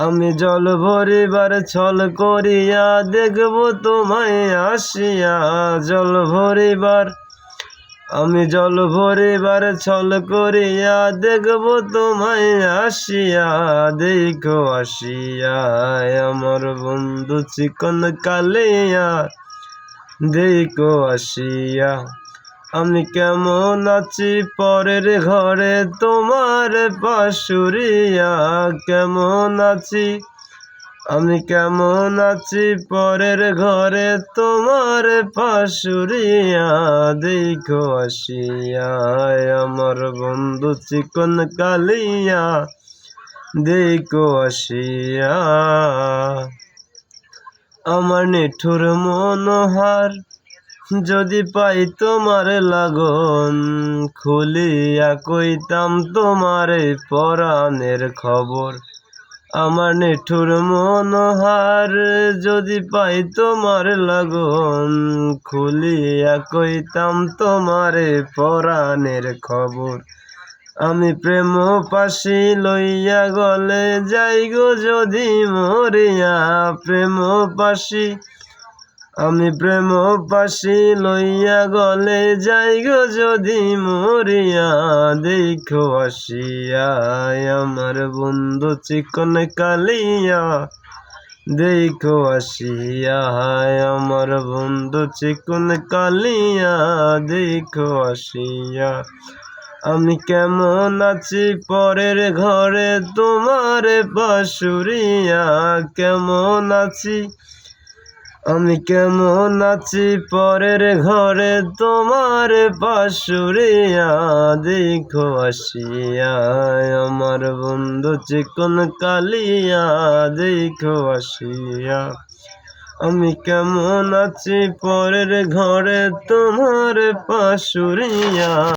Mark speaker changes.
Speaker 1: আমি জল ভরিবার ছল করিয়া দেখব তোমায় আসিয়া। জল ভরিবার, আমি জল ভরিবার ছল করিয়া দেখব তোমায় আসিয়া। দেখো আসিয়া আমার বন্ধু চিকন কালিয়া। দেখো আসিয়া। আমি কেমন আছি পরের ঘরে তোমার পাশুরিয়া? কেমন আছি? আমি কেমন আছি পরের ঘরে তোমার পাশুরিয়া? দেখো আসিয়া আমার বন্ধু চিকন কালিয়া। দেখো আসিয়া আমার নিঠুর মনোহার যদি পাই তোমার লাগন, খুলিয়া কইতাম তোমার পরাণের খবর। আমার নিঠুর মনোহার যদি পাই তোমার লাগন, খুলিয়া কইতাম তোমার পরাণের খবর। আমি প্রেম পাশি লইয়া গলে যাই গো যদি মরিয়া, প্রেম পাশি আমি প্রেম পাশি লইয়া গলে যাই গো, যদি মরিয়া দেখো আসিয়া। আমার বন্ধু চিকন কালিয়া, দেখো আসিয়া। আমার বন্ধু চিকন কালিয়া, দেখো আসিয়া। আমি কেমন আছি পরের ঘরে তোমার বাসুরিয়া কেমন আছি আমি কেমন আছি পরের ঘরে তোমার পাশুরিয়া দেখো আসিয়া আমার বন্ধু চিকন কালিয়া দেখো আসিয়া আমি কেমন আছি পরের ঘরে তোমার পাশুরিয়া